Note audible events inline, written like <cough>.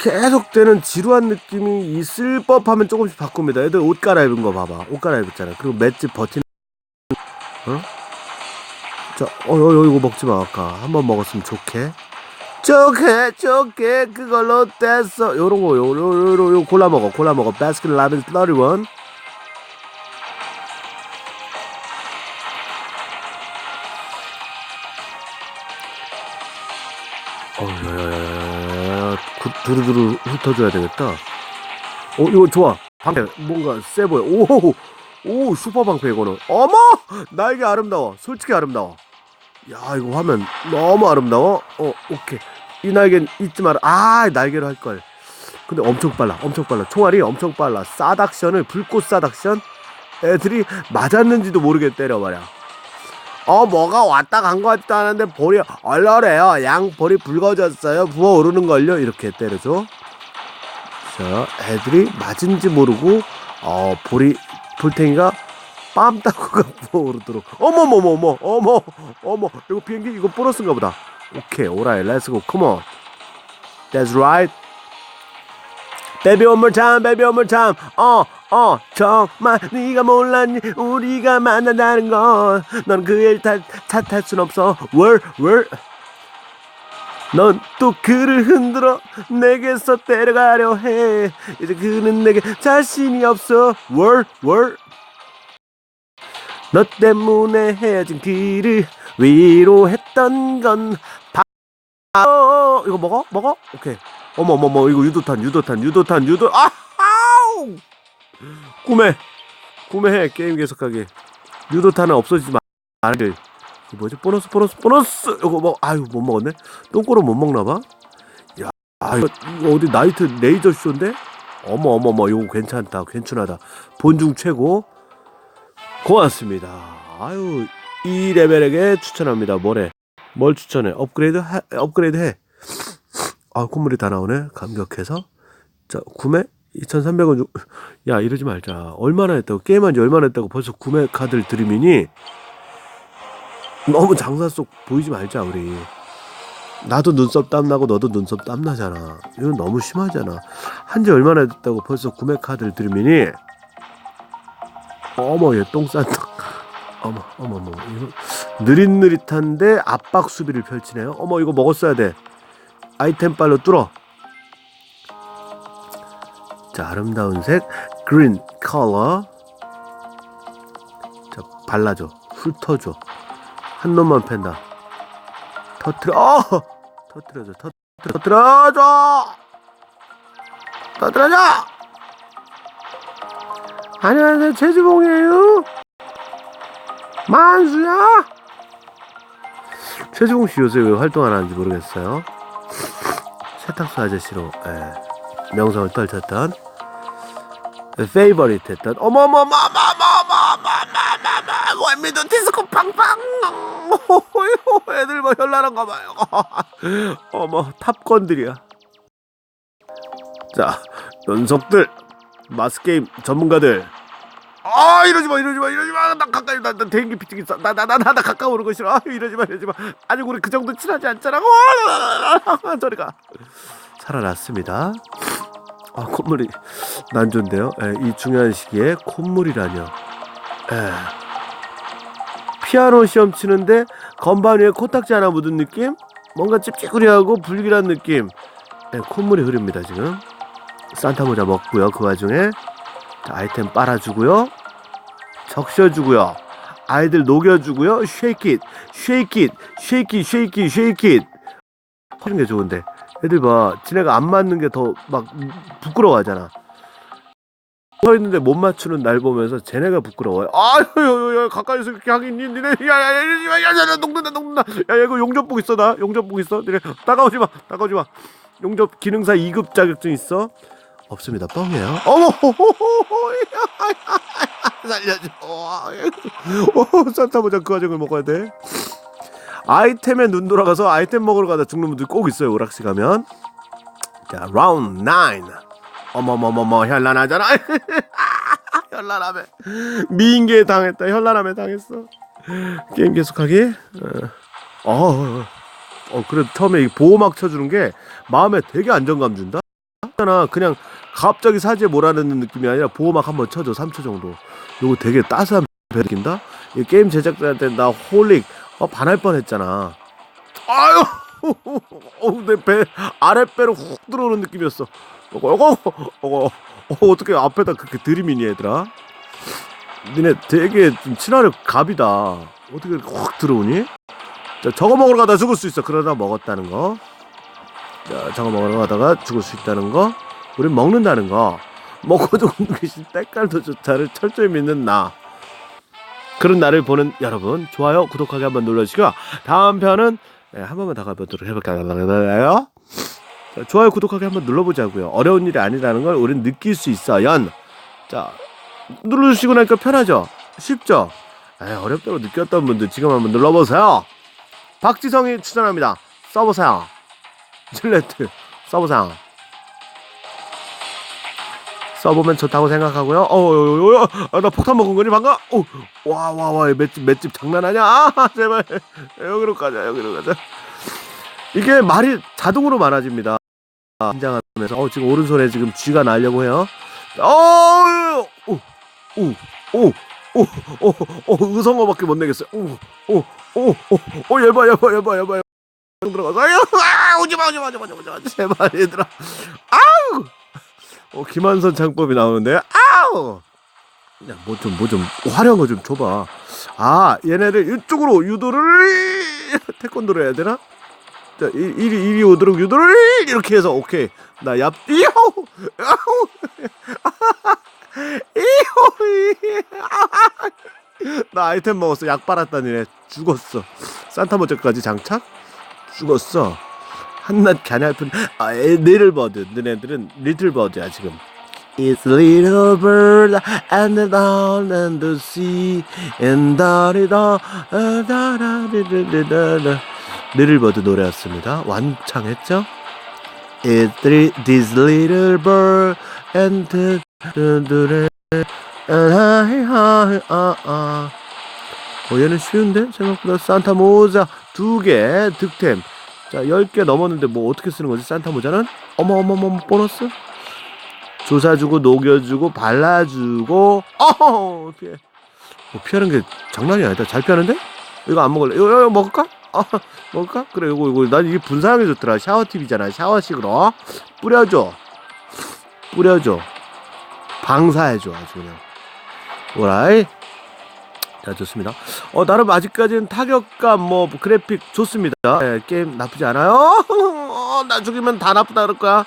계속되는 지루한 느낌이 있을 법하면 조금씩 바꿉니다. 애들 옷 갈아입은 거 봐봐. 옷 갈아입었잖아. 그리고 맷집 버티는 어? 자, 어, 어, 이거 먹지 마. 아까 한번 먹었으면 좋게. 좋게, 좋게 그걸로 됐어. 요런 거, 요, 요, 요, 요, 요 골라 먹어. 골라 먹어. 바스킨 라빈 31. 두루두루 훑어줘야 되겠다. 어, 이거 좋아. 방패 뭔가 세 보여. 오, 오, 슈퍼 방패 이거는. 어머, 날개 아름다워. 솔직히 아름다워. 야, 이거 화면 너무 아름다워. 어, 오케이. 이 날개는 잊지 마라. 아, 날개로 할 걸. 근데 엄청 빨라. 엄청 빨라. 총알이 엄청 빨라. 싸닥션을 불꽃 싸닥션. 애들이 맞았는지도 모르게 때려버려. 어 뭐가 왔다 간 것 같지도 않은데 볼이 얼얼해요. 양 볼이 붉어졌어요. 부어 오르는 걸요. 이렇게 때려줘 자 애들이 맞은지 모르고 어 볼이 볼탱이가 빰따구가 <laughs> 부어 오르도록. 어머머머머 어머 어머. 이거 비행기 이거 보너스인가 보다. 오케이 오라이. 렛츠고 컴온 That's right Baby one more time. 어, 어, 정말 네가 몰랐니? 우리가 만난다는 건. 넌 그의 탓할 순 없어. 월, 월. 넌 또 그를 흔들어 내게서 때려가려 해. 이제 그는 내게 자신이 없어. 월, 월. 너 때문에 헤어진 그를 위로했던 건 바... 어, 이거 먹어? 먹어? 오케이. 어머 어머 어머 이거 유도탄 유도탄 유도탄 유도 아우! 꿈에 꿈에 게임 계속하게. 유도탄은 없어지지 말을 이거 뭐지? 보너스 보너스 보너스! 이거 뭐 아유 못 먹었네? 똥꼬로 못 먹나 봐 야 이거, 이거 어디 나이트 레이저 쇼인데? 어머 어머 어머 이거 괜찮다 괜찮하다. 본중 최고. 고맙습니다. 아유 이 레벨에게 추천합니다. 뭐래? 뭘 추천해? 업그레이드 하, 업그레이드 해 아, 콧물이 다 나오네. 감격해서. 자, 구매 2,300원 주... 야, 이러지 말자. 얼마나 했다고? 게임한 지 얼마나 했다고 벌써 구매 카드를 드리미니? 너무 장사 속 보이지 말자, 우리. 나도 눈썹 땀나고 너도 눈썹 땀나잖아. 이건 너무 심하잖아. 한 지 얼마나 됐다고 벌써 구매 카드를 드리미니? 어머, 얘 똥 싼다. 어머, 어머, 어머. 이거 느릿느릿한데 압박 수비를 펼치네요. 어머, 이거 먹었어야 돼. 아이템 빨로 뚫어. 자, 아름다운 색 그린 컬러. 자, 발라줘. 훑어줘. 한 놈만 팬다. 터트려. 어! 터트려줘. 터, 터트려줘. 터트려줘. 안녕하세요. 최지봉이에요. 만수야. 최지봉 씨 요새 왜 활동 안 하는지 모르겠어요. 세탁소 아저씨로 예, 명성을 떨쳤던 페이버릿 했던 어머머마마마마마마마마 월미도 디스코 팡팡 애들 뭐 현란한 거 봐요. <laughs> 어머 탑건들이야. 자 연속들 마스게임 전문가들 아 이러지 마 이러지 마 이러지 마 나 가까이 나, 나 대인기 피팅 있어 나나나나 가까이 오는 거 싫어 아, 이러지 마 이러지 마. 아직 우리 그 정도 친하지 않잖아. 와, 저리가. 살아났습니다. 아 콧물이 난조인데요. 예, 이 중요한 시기에 콧물이라뇨. 예. 피아노 시험 치는데 건반 위에 코딱지 하나 묻은 느낌? 뭔가 찝찝구리하고 불길한 느낌. 예, 콧물이 흐릅니다 지금. 산타 모자 먹고요 그 와중에. 자, 아이템 빨아주고요. 적셔주고요. 아이들 녹여주고요. 쉐이킷, 쉐이킷, 쉐이킷, 쉐이킷, 쉐이킷. 하는 게 좋은데. 애들 봐. 지네가 안 맞는 게 더 막 부끄러워하잖아. 서 있는데 못 맞추는 날 보면서 쟤네가 부끄러워요. 아유, 가까이서 그렇게 하긴 니네, 야, 야, 야, 야, 야, 야, 녹는다, 녹는다. 야, 야, 이거 용접복 있어, 나 용접복 있어. 니네 따가오지 마, 따가오지 마. 용접 기능사 2급 자격증 있어. 없습니다. 뻥이에요. 어머, 살려줘. 어, 산타 모자 그 과정을 먹어야 돼. 아이템에 눈 돌아가서 아이템 먹으러 가다 죽는 분들 꼭 있어요. 오락실 가면. 자, 라운드 9. 어머머머머 현란하잖아. <laughs> 현란함에 미인계에 당했다. 현란함에 당했어. 게임 계속하기. 어, 어, 어. 어 그래 처음에 이 보호막 쳐주는 게 마음에 되게 안정감 준다. 그냥 갑자기 사지에 몰아넣는 느낌이 아니라 보호막 한번 쳐줘 3초 정도. 요거 되게 따스한 배 느낀다. 이 게임 제작자한테 나 홀릭 어, 반할 뻔했잖아. 아유, <laughs> 어, 내배 아랫배로 훅 들어오는 느낌이었어. 어거 어거 어거 어, 어떻게 앞에다 그렇게 들이미니 얘들아? 니네 되게 좀 친화력 갑이다. 어떻게 확 들어오니? 자, 저거 먹으러 가다 죽을 수 있어. 그러다 먹었다는 거. 자, 저거 먹으러 가다가 죽을 수 있다는 거. 우린 먹는다는 거. 먹어도 굶기신 때깔도 좋다를 철저히 믿는 나. 그런 나를 보는 여러분, 좋아요, 구독하기 한번 눌러주시고요. 다음 편은 네, 한 번만 더 가보도록 해볼까요? 자, 좋아요, 구독하기 한번 눌러보자고요. 어려운 일이 아니라는 걸 우린 느낄 수 있어요. 자, 눌러주시고 나니까 편하죠? 쉽죠? 에이, 어렵다고 느꼈던 분들 지금 한번 눌러보세요. 박지성이 추천합니다. 써보세요. <laughs> 질레트 써보세요. 써보면 좋다고 생각하고요. 어, 어, 어, 어, 나 폭탄 먹은 거니 방금? 어, 와, 와, 와, 맷집, 맷집 장난 아니야? 아, 제발 여기로 가자, 여기로 가자. 이게 말이 자동으로 많아집니다. 긴장하면서, 어, 지금 오른손에 지금 쥐가 날려고 해요. 어, 오, 의성어밖에 못 내겠어요. 오, 오, 오, 오, 오, 얘봐, 얘봐, 얘봐, 얘봐. 들어가서 아, 오지마, 오지마, 오지마, 오지마, 제발 얘들아. 아우. 어, 김한선 창법이 나오는데 아우! 야 뭐 좀 뭐 좀 화려한 거 좀 줘봐. 아 얘네를 이쪽으로 유도를 태권도를 해야 되나? 자 이- 이리 이리 오도록 유도를 이렇게 해서 오케이. 나 얍 이호 아우! <laughs> 이호 <laughs> 나 아이템 먹었어. 약 빨았다니 네. 죽었어. 산타 모자까지 장착? 죽었어 한낱 갸냘픈 아, 애, 리틀 버드 너네들은 리틀 버드야 지금 It's a little bird and down and the sea and the da da da da da da 리틀 버드 노래였습니다 완창했죠 It's this little bird and the ah ah 어 얘는 쉬운데 생각보다 산타 모자 두 개 득템 자, 10개 넘었는데 뭐 어떻게 쓰는 거지? 산타 모자는? 어머 어머 어머 보너스? 조사 주고 녹여 주고 발라 주고 어! 피해. 뭐 피하는 게 장난이 아니다. 잘 피하는데? 이거 안 먹을래? 이거, 이거 먹을까? 어, <laughs> 먹을까? 그래 이거 이거 난 이게 분사하기 좋더라. 샤워 팁이잖아. 샤워식으로 뿌려줘. 뿌려줘. 방사해줘 아주 그냥. 오라이. 자 좋습니다. 어 나름 아직까지는 타격감 뭐 그래픽 좋습니다. 예, 게임 나쁘지 않아요. <laughs> 어, 나 죽이면 다 나쁘다 그럴 거야.